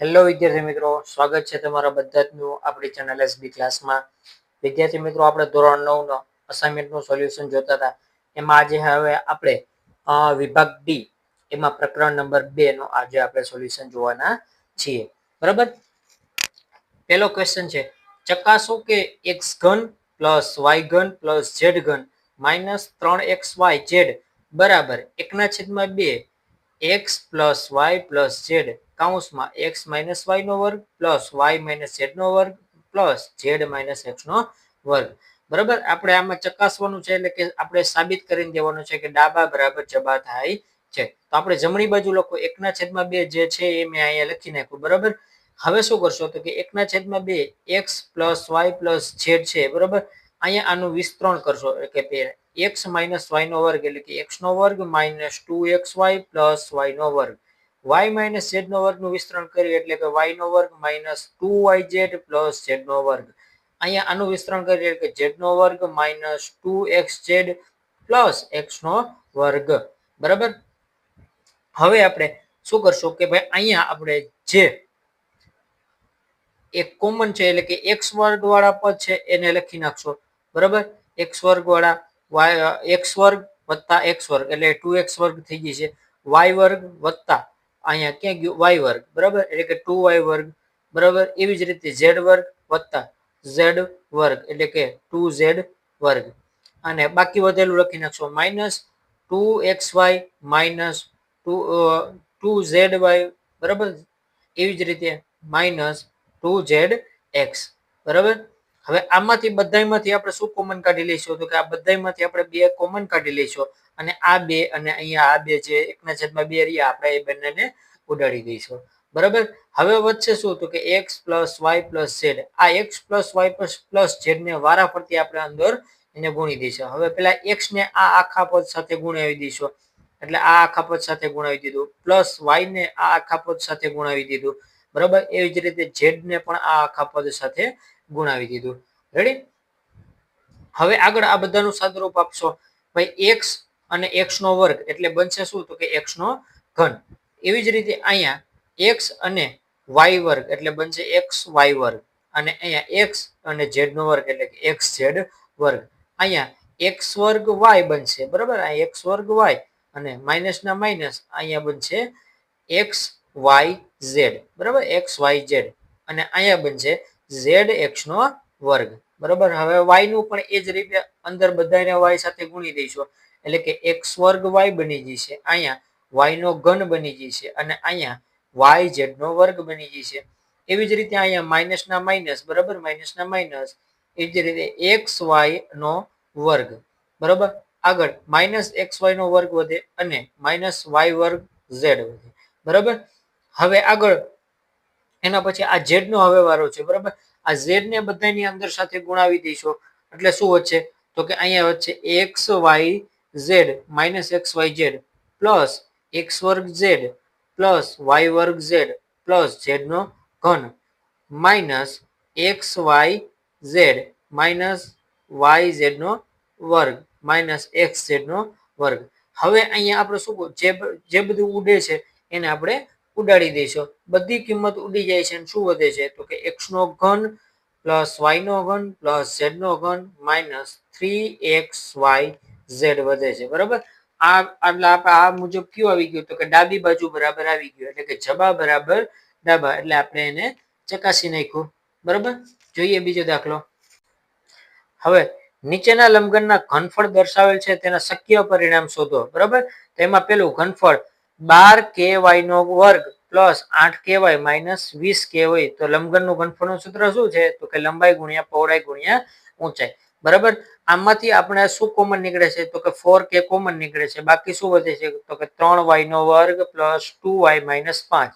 Hello વિદ્યાર્થી મિત્રો. સ્વાગત છે તમારા બધાનું આપણી ચેનલ એસબી ક્લાસમાં વિદ્યાર્થી મિત્રો, આપણે ધોરણ નવનો અસાઇનમેન્ટનું સોલ્યુશન જોતા હતા. એમાં આજે હવે આપણે વિભાગ ડી એમાં પ્રકરણ નંબર બે નો આજે આપણે સોલ્યુશન જોવાના છીએ. બરાબર? પહેલો ક્વેશ્ચન છે, ચકાસો કે એક્સ ઘન પ્લસ વાય ઘન પ્લસ ઝેડ ઘન માઇનસ ત્રણ એક્સ વાય ઝેડ બરાબર. એકના છેદમાં બે X plus Y plus Z કૌંસમાં એક્સ માઇનસ વાય નો વર્ગ પ્લસ વાય માઇનસ ઝેડ નો વર્ગ પ્લસ ઝેડ માઇનસ એક્સ નો વર્ગ. બરાબર? આપણે આમાં ચકાસવાનું છે એટલે કે આપણે સાબિત કરીને દેવાનું છે કે ડાબા બરાબર જબા થાય છે. તો આપણે જમણી બાજુ લખો એકના છેદમાં બે જે છે એ મેં અહીંયા લખી નાખ્યું, બરાબર? હવે શું કરશો? તો કે એકના છેદમાં બે X plus Y plus Z છે, બરાબર? અહીંયા આનું વિસ્તરણ કરશો એટલે કે એક્સ માઇનસ વાય નો વર્ગ એટલે કે એક્સ નો વર્ગ minus two X Y plus Y નો વર્ગ. વાય માઇનસ ઝેડ નો વર્ગનું વિસ્તરણ કરીએ એટલે કે વાય નો વર્ગ minus two Y Z plus Z નો વર્ગ. અહીંયા આનું વિસ્તરણ કરીએ એટલે કે ઝેડ નો વર્ગ minus two X Z plus X નો વર્ગ. બરાબર? હવે આપણે શું કરશું કે ભાઈ અહીંયા આપણે જે એક કોમન છે એટલે કે એક્સ વર્ગ વાળા પદ છે એને લખી નાખશો. બરાબર? એક્સ વર્ગ વાળા વાય, એક્સ વર્ગ વત્તા એક્સ વર્ગ એટલે ટુ એક્સ વર્ગ થઈ ગઈ છે. વાય વર્ગ વત્તા અહીંયા ક્યાં ગયું? વાય વર્ગ. બરાબર? એટલે કે ટુ વાય વર્ગ. બરાબર? એવી જ રીતે ઝેડ વર્ગ વત્તા ઝેડ વર્ગ. એટલે કે ટુ ઝેડ વર્ગ. અને બાકી વધેલું લખી નાખશો. Minus two X Y minus two two Z Y. બરાબર? એવી જ રીતે માઇનસ ટુ ઝેડ એક્સ. બરાબર? હવે આમાંથી બધાયમાંથી આપણે શું કોમન કાઢી લઈશું? તો કે આ બધામાંથી આપણે બે કોમન કાઢી લઈશું. અને આ બે, અને અહીંયા આ બે જે એકના છેદમાં બે રહ્યા, આપણે એ બંનેને ઉડાડી દઈશું. બરાબર? હવે વધશે શું તો કે X plus Y plus Z આ X plus Y plus plus Z ને વારા ફરતી આપણે અંદર એને ગુણી દઈશું. હવે પેલા એક્સ ને આ આખા પદ સાથે ગુણાવી દઈશું. એટલે આ આખા પદ સાથે ગુણાવી દીધું. પ્લસ વાય ને આ આખા પદ સાથે ગુણાવી દીધું. બરાબર? એવી જ રીતે ઝેડ ને પણ આ આખા પદ સાથે ગુણાવી દીધું. રેડી હવે આગળ આ બધાનું સાદુરૂપ આપશો. ભાઈ એક્સ અને એક્સ નો વર્ગ. એટલે બનશે શું? તો કે એક્સ નો ઘન. એવી જ રીતે અહીંયા એક્સ અને વાય વર્ગ. એટલે બનશે એક્સ વાય વર્ગ. અને અહીંયા એક્સ અને ઝેડ નો વર્ગ. એટલે કે એક્સ ઝેડ વર્ગ. અહીંયા એક્સ વર્ગ વાય બનશે. બરાબર? આ એક્સ વર્ગ વાય અને માઇનસ ના માઇનસ અહીંયા બનશે એક્સ વાય ઝેડ બરાબર? એક્સ વાય ઝેડ અને અહીંયા બનશે ઝેડ એક્સ નો વર્ગ. બરાબર? હવે વાયનું પણ એ જ રીતે અંદર બધાને વાય સાથે ગુણી દઈશું. એટલે કે એક્સ વર્ગ વાય બની જશે અહીંયા વાય નો ઘન બની જશે અને અહીંયા વાય ઝેડ નો વર્ગ બની જશે એવી જ રીતે અહીંયા માઇનસ ના માઇનસ બરાબર? માઇનસ ના માઇનસ એવી જ રીતે એક્સ વાય નો વર્ગ, બરાબર? આગળ માઇનસ એક્સ વાય નો વર્ગ વધે અને માઇનસ વાય વર્ગ ઝેડ વધે, બરાબર? હવે આગળ એના પછી આ ઝેડ નો હવે વારો છે, બરાબર? આ ઝેડ ને બધાની અંદર સાથે ગુણાવી દઈશું. એટલે શું વચ્ચે તો કે અહીંયા વચ્ચે X Y Z minus X Y Z plus X વર્ગ ઝેડ પ્લસ વાય વર્ગ ઝેડ પ્લસ ઝેડનો ઘન. Minus X Y Z minus Y ઝેડનો વર્ગ. માઇનસ એક્સ ઝેડનો વર્ગ. હવે અહીંયા આપણે શું જે બધું ઉડે છે, એને આપણે ઉડાડી દઈશું. બધી કિંમત ઉડી જાય છે શું વધે છે? તો કે એક્સનો ઘન પ્લસ વાય નો ઘન પ્લસ ઝેડ નો ઘન minus three X Y Z વધે છે, બરોબર? આ, એટલે આપણે આ મુજબ કયું આવી ગયું? તો કે ડાબી બાજુ બરાબર આવી ગયું, એટલે કે જબા બરાબર ડાબા, એટલે આપણે એને ચકાસી નાખ્યું, બરાબર? જોઈએ બીજો દાખલો. હવે, નીચેના લંબઘનના ઘનફળ દર્શાવેલ છે, તેના શક્ય પરિણામ શોધો, બરાબર? તેમાં પેલું ઘનફળ બાર કે વાય નો વર્ગ પ્લસ આઠ કે વાય માઇનસ વીસ કે હોય તો લંબઘનનું ઘનફળનું સૂત્ર શું છે? તો કે લંબાઈ ગુણ્યા પહોળાઈ ગુણ્યા ઊંચાઈ. બરાબર? આમાંથી આપણે શું કોમન નીકળે છે? તો કે ફોર કે કોમન નીકળે છે. બાકી શું વધે છે? તો કે ત્રણ વાય નો વર્ગ પ્લસ ટુ વાય માઇનસ પાંચ.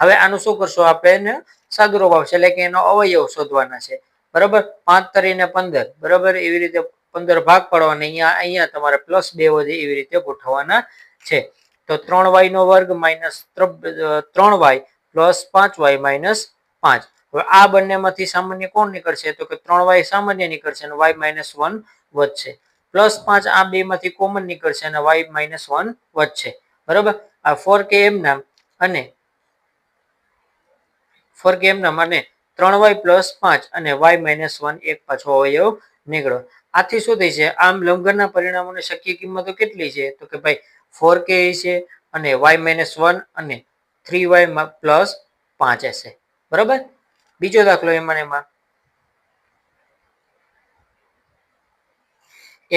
હવે આનું શું કરશો? આપણે એને સાદુરો ભાવ છે એટલે કે એનો અવયવ શોધવાના છે. બરાબર? પાંચ તરીને પંદર. બરાબર? એવી રીતે પંદર ભાગ પાડવાના. અહીંયા અહીંયા તમારે પ્લસ બે વધે એવી રીતે ગોઠવવાના છે. તો ત્રણ વાય નો વર્ગ માઇનસ ત્રણ વાય પ્લસ પાંચ વાય માઇનસ પાંચ. હવે આ બંનેમાંથી સામાન્ય કોણ નીકળશે? તો કે ત્રણ વાય સામાન્ય નીકળશે અને વાય માઇનસ વન વધશે. પ્લસ પાંચ આ બે માંથી કોમન નીકળશે અને વાય માઇનસ વન વધશે. બરાબર? આ ફોર કે એમ નામ અને ફોર કે એમના અને ત્રણ વાય પ્લસ પાંચ અને વાય માઇનસ વન એક પાછો અવયવ નીકળો. આથી શું થઈ છે? આમ લંઘનના પરિણામોની શક્ય કિંમતો કેટલી છે? તો કે ભાઈ ફોર કે છે અને વાય માઇનસ વન અને થ્રી વાય પ્લસ પાંચ હશે. બરાબર? બીજો દાખલો એમાં એમાં.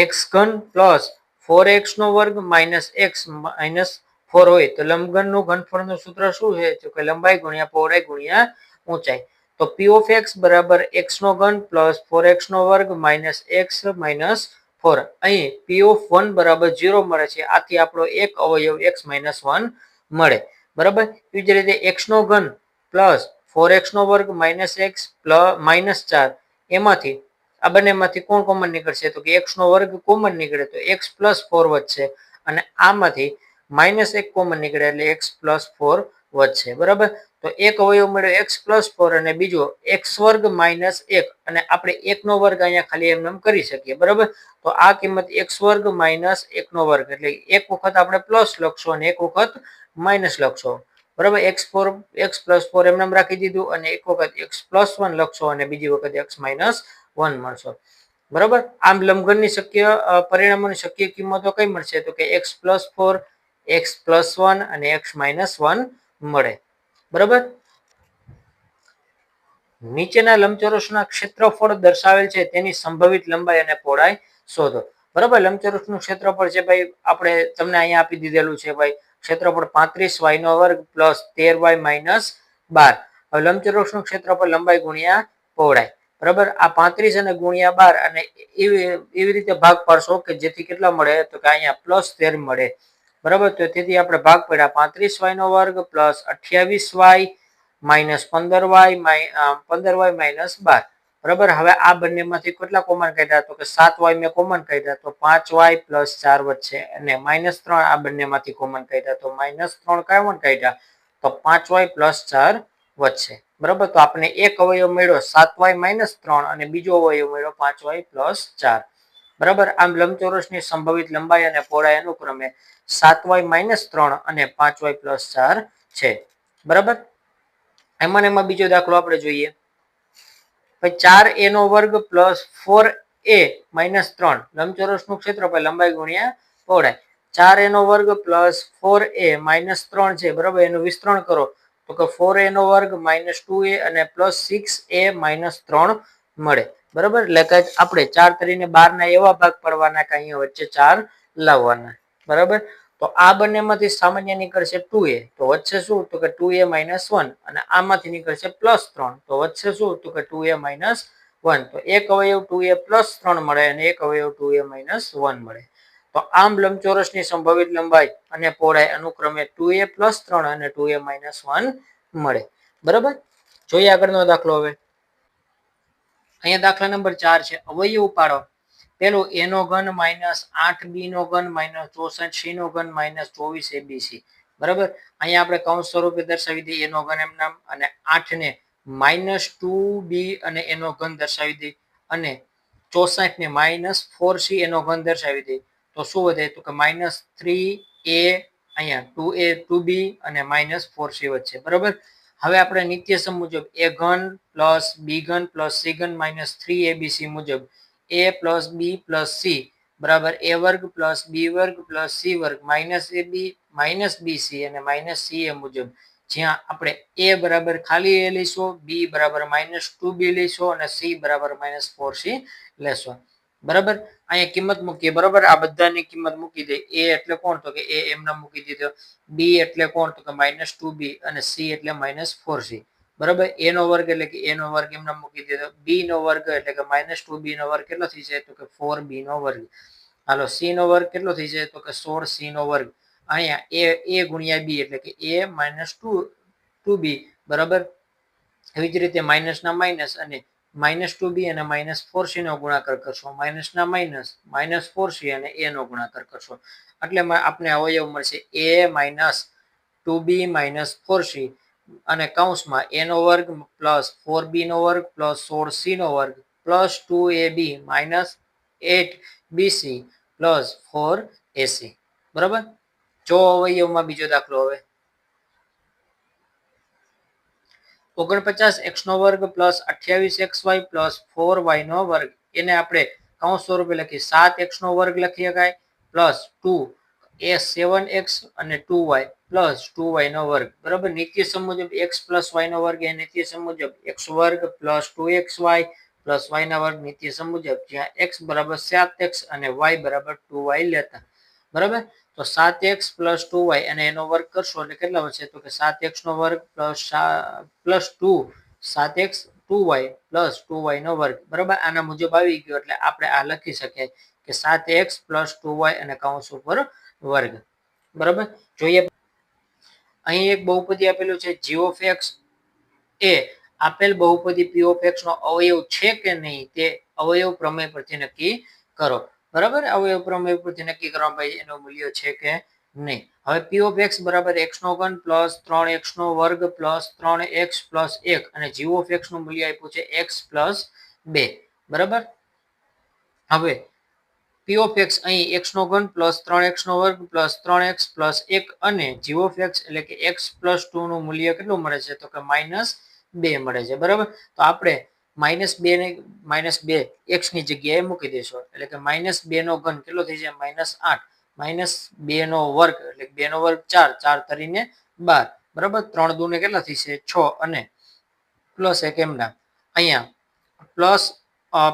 એક્સ ઘન પ્લસ ફોર એક્સ નો વર્ગ માઇનસ એક્સ માઇનસ ફોર હોય તો લંબઘનનું ઘનફળનું સૂત્ર શું છે? તો કે લંબાઈ ગુણ્યા પહોળાઈ ગુણ્યા ઊંચાઈ. તો પી ઓફ એક્સ બરાબર એક્સ નો ઘન પ્લસ ફોર એક્સ નો વર્ગ માઇનસ એક્સ માઇનસ ફોર અહીં પી ઓફ વન બરાબર ઝીરો મળે છે. આથી આપણો એક અવયવ એક્સ માઇનસ વન મળે. બરાબર? એવી જ રીતે એક્સ નો ઘન પ્લસ ફોર એક્સનો વર્ગ માઇનસ એક્સ પ્લસ માઇનસ ચાર. એમાંથી આ બંનેમાંથી કોણ કોમન નીકળશે? તો કે એક્સનો વર્ગ કોમન નીકળે તો એક્સ પ્લસ ફોર વધશે અને આમાંથી માઇનસ એક કોમન નીકળે એટલે એક્સ પ્લસ ફોર વધશે. બરાબર? તો એક અવયવ મળ્યો એક્સ પ્લસ ફોર અને બીજો એક્સ વર્ગ માઇનસ એક. અને આપણે એકનો વર્ગ અહીંયા ખાલી એમને એમ કરી શકીએ. બરાબર? તો આ કિંમત એક્સ વર્ગ માઇનસ એકનો વર્ગ. એટલે એક વખત આપણે પ્લસ લખશો અને એક વખત માઇનસ લખશો. બરાબર X four X plus four નામ રાખી દીધું અને એક વખત એક્સ પ્લસ વન લખશો અને બીજી વખત એક્સ માઇનસ વન મળશો. બરાબર? આમ લંબઘનની શક્ય પરિણામોની શક્ય કિંમતો કઈ મળશે? તો કે X plus four X plus one અને એક્સ માઇનસ વન મળે. બરાબર? નીચેના લંબચોરસના ક્ષેત્રફળ દર્શાવેલ છે, તેની સંભવિત લંબાઈ અને પહોળાઈ શોધો. બરાબર? લંબચોરસનું ક્ષેત્રફળ છે, ભાઈ, આપણે તમને અહીંયા આપી દીધેલું છે, ભાઈ ક્ષેત્રફળ પાંત્રીસ વાય નો વર્ગ પ્લસ તેર વાય માઇનસ બાર. હવે લંબચોરસનું ક્ષેત્રફળ લંબાઈ ગુણ્યા પહોળાઈ. બરાબર? આ પાંત્રીસ અને ગુણ્યા બાર અને એવી એવી રીતે ભાગ પાડશો કે જેથી કેટલા મળે? તો કે અહીંયા પ્લસ તેર મળે. બરાબર? તો તેથી આપણે ભાગ પડ્યા પાંત્રીસ વાય નો વર્ગ પ્લસ અઠ્યાવીસ વાય માઇનસ પંદર વાય પંદર વાય માઇનસ બાર. બરાબર? હવે આ બંનેમાંથી કેટલા કોમન કાઢ્યા? તો કે સાત વાય મેં કોમન કાઢ્યા, તો પાંચ વાય પ્લસ ચાર વચ્ચે. અને માઇનસ ત્રણ આ બંનેમાંથી કોમન કાઢ્યા. તો માઇનસ ત્રણ કોમન કાઢ્યા? તો પાંચ વાય પ્લસ ચાર વચ્ચે. બરાબર? તો આપણે એક અવયવ મળ્યો સાત વાય માઇનસ ત્રણ અને બીજો અવયવ મળ્યો પાંચ વાય પ્લસ ચાર. બરાબર? આમ લંબચોરસની સંભવિત લંબાઈ અને પહોળાઈ અનુક્રમે સાત વાય માઇનસ ત્રણ અને પાંચ વાય પ્લસ ચાર છે. બરાબર? એમાં એમાં બીજો દાખલો આપણે જોઈએ. ચાર એ નો વર્ગ પ્લસ ફોર એ માઇનસ ત્રણ. લંબચોરસનું ક્ષેત્રફળ લંબાઈ ગુણ્યા પહોળાઈ. ચાર એ નો વર્ગ પ્લસ ફોર એ માઇનસ ત્રણ છે, બરાબર? એનું વિસ્તરણ કરો. તો કે ફોર એ નો વર્ગ માઇનસ ટુ એ અને પ્લસ સિક્સ એ માઇનસ ત્રણ મળે. બરાબર? એટલે કે આપણે ચાર તરીને બારના એવા ભાગ પડવાના કે અહીંયા વચ્ચે ચાર લાવવાના. બરાબર? તો આ બંનેમાંથી સામાન્ય નીકળશે ટુ એ તો વચ્ચે શું? તો કે ટુ એ માઇનસ વન અને આમાંથી નીકળશે પ્લસ તો વચ્ચે શું? તો કે ટુ એ માઇનસ વન તો એક અવયવ ટુ એ પ્લસ ત્રણ મળે અને એક અવયવ ટુ એ માઇનસ વન મળે. તો આમ લંબચોરસની સંભવિત લંબાઈ અને પહોળાઈ અનુક્રમે ટુ એ પ્લસ ત્રણ અને ટુ એ માઇનસ વન મળે. બરાબર? જોઈએ આગળનો દાખલો હવે. અહીંયા દાખલા નંબર ચાર છે. અવયવ પાડો પેલો એ નો ઘન માઇનસ આઠ બી નો ઘન માઇનસ ચોસઠ સી નો ઘન માઇનસ ચોવીસ એબીસી બરાબર? અહીંયા આપણે કૌંસ સ્વરૂપે દર્શાવી દઈએ. એનો ઘન એમ નામ અને આઠ ને માઇનસ ટુ બી અને એનો ઘન દર્શાવી દઈએ. અને ચોસઠ ને માઇનસ ફોર સી એનો ઘન દર્શાવી દઈએ. તો શું વધે? તો કે માઇનસ થ્રી એ અહીંયા ટુ એ ટુ બી અને માઇનસ ફોર સી વચ્ચે બરાબર? હવે આપણે નિત્યસમ મુજબ એ ઘન પ્લસ બી ઘન પ્લસ સી ઘન માઇનસ થ્રી એબીસી મુજબ A plus B plus C બરાબર એ વર્ગ પ્લસ બી વર્ગ પ્લસ સી વર્ગ. Minus A B minus B અને માઇનસ સી એ મુજબ. જ્યાં આપણે એ બરાબર ખાલી એ લઈશું બી બરાબર માઇનસ ટુ બી લઈશું અને સી બરાબર માઇનસ ફોર સી લેશું. બરાબર? અહીંયા કિંમત મૂકીએ. બરાબર? આ બધાની કિંમત મૂકી દે. એ એટલે કોણ? તો કે એ એમને મૂકી દીધો. બી એટલે કોણ? તો કે માઇનસ ટુ બી અને સી એટલે માઇનસ ફોર સી બરાબર? એ નો વર્ગ એટલે કે એ નો વર્ગ એમને મૂકી દીધો. બી નો વર્ગ એટલે કે માઇનસ ટુ બી નો વર્ગ કેટલો થઈ જાય? તો કે ફોર બી નો વર્ગ. હાલો સી નો વર્ગ કેટલો થઈ જાય? તો કે સોળ સી નો વર્ગ. અહીંયા એ એ ગુણ્યા બી એટલે કે A minus two two B બરાબર? એવી જ રીતે માઇનસ ના માઇનસ અને માઇનસ ટુ બી અને માઇનસ ફોર સી નો ગુણાકાર કરશો. માઇનસ ના માઇનસ માઇનસ ફોર સી અને એ નો ગુણાકાર કરશો. એટલે આપણે અવયવ મળશે. A minus two B minus four C અને કૌંસમાં એ નો વર્ગ પ્લસ ફોર બી નો વર્ગ પ્લસ સોળ સી નો વર્ગ plus two A B minus eight BC plus four AC બરાબર? જો અવયવમાં બીજો દાખલો હવે. ઓગણપચાસ એક્સ નો વર્ગ પ્લસ અઠ્યાવીસ X Y plus four Y નો વર્ગ. એને આપણે કૌંસ સ્વરૂપે લખી સાત એક્સ નો વર્ગ લખી શકાય. Plus two A seven X અને two Y plus two Y નો વર્ગ. બરાબર? નિત્યસમ મુજબ એક્સ પ્લસ વાય નો વર્ગ એ નિત્યસમ મુજબ એક્સ વર્ગ plus two X Y plus Y ના વર્ગ નિત્યસમ મુજબ જ્યાં એક્સ બરાબર સાત એક્સ અને વાય બરાબર ટુ વાય લેતા. બરાબર? તો સાત એક્સ પ્લસ ટુ વાય અને એનો વર્ગ કરશો એટલે કેટલા વધશે? તો કે સાત એક્સ નો વર્ગ પ્લસ પ્લસ ટુ, સાત X two Y plus two Y નો વર્ગ. બરાબર? આના મુજબ આવી ગયો એટલે આપણે આ લખી શકીએ કે સાત એક્સ પ્લસ ટુ વાય અને કાઉન્સ ઉપર વર્ગ. બરાબર? જોઈએ. અહીં એક બહુપદી આપેલું છે જી ઓફ એક્સ એ. આપેલ બહુપદી પી ઓફ એક્સ નો અવયવ છે કે નહીં તે અવયવ પ્રમેય પરથી નક્કી કરો. બરાબર? અવયવ પ્રમેય પરથી નક્કી કરવા ભાઈ એનું મૂલ્ય છે કે નહીં. હવે પી ઓફ એક્સ બરાબર એક્સ નો ઘન પ્લસ ત્રણ એક્સ નો વર્ગ પ્લસ ત્રણ એક્સ પ્લસ એક અને જીઓ ઓફ એક્સનું મૂલ્ય આપ્યું છે એક્સ પ્લસ બે. બરાબર? હવે પી ઓફ એક્સ અહીં એક્સનો ઘન પ્લસ ત્રણ એક્સનો વર્ગ પ્લસ ત્રણ એક્સ પ્લસ એક અને જી ઓફ એક્સ એટલે કે એક્સ પ્લસ ટુનું મૂલ્ય કેટલું મળે છે? તો કે માઇનસ બે મળે છે, બરાબર? તો આપણે માઇનસ બે ને માઇનસ બે એક્સની જગ્યાએ મૂકી દઈશું. એટલે કે માઇનસ બેનો ઘન કેટલો થઈ જાય? માઇનસ આઠ. માઇનસ બેનો વર્ગ એટલે બેનો વર્ગ ચાર ચાર તરીને બાર. બરાબર? ત્રણ દૂને કેટલા છે છ અને પ્લસ એક એમના. અહીંયા પ્લસ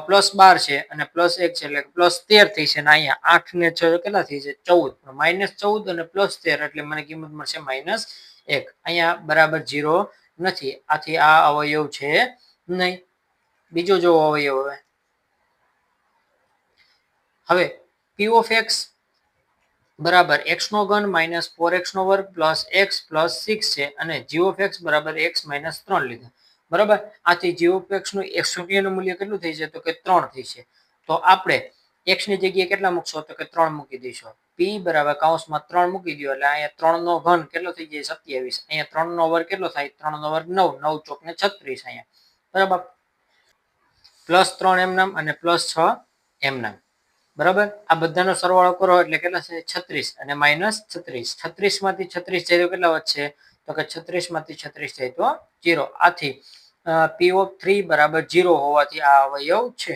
પ્લસ બાર છે અને પ્લસ એક છે એટલે પ્લસ તેર થઈ છે અને અહીંયા આઠ ને છ કેટલા થઈ છે? ચૌદ. માઇનસ ચૌદ અને પ્લસ તેર એટલે મને કિંમત મળશે માઇનસ એક. અહીંયા બરાબર જીરો નથી. આથી આ અવયવ છે નહીં. બીજો જો અવયવ હવે. હવે પી એક્સ બરાબર એક્સ નો ઘન માઇનસ ફોર એક્સ નો વર્ગ પ્લસ એક્સ પ્લસ સિક્સ છે અને જી એક્સ બરાબર એક્સ માઇનસ ત્રણ લીધા. બરાબર? આથી જી ઓફ એક્સનું એક શૂન્યનું મૂલ્ય કેટલું થઈ છે તો કે ત્રણ થઈ તો આપણે એક્સની જગ્યાએ કેટલા મૂકશો? તો કે ત્રણ મૂકી દઈશું. પી બરાબર કાઉન્સમાં ત્રણ મૂકી દો એટલે અહીંયા ત્રણ ઘન કેટલો થઈ જાય? સત્યાવીસ. અહીંયા ત્રણ વર્ગ કેટલો થાય? ત્રણ વર્ગ નવ. નવ ચોક ને છત્રીસ અહીંયા. બરાબર? પ્લસ ત્રણ એમ નામ અને પ્લસ છ એમ નામ. બરાબર? આ બધાનો સરવાળો કરો એટલે કેટલા છે? છત્રીસ અને માઇનસ છત્રીસ. છત્રીસમાંથી છત્રીસ જાય તો કેટલા વધશે? તો કે છત્રીસમાંથી છત્રીસ જાય તો જીરો આથી પી ઓફ થ્રી બરાબર જીરો હોવાથી આ અવયવ છે.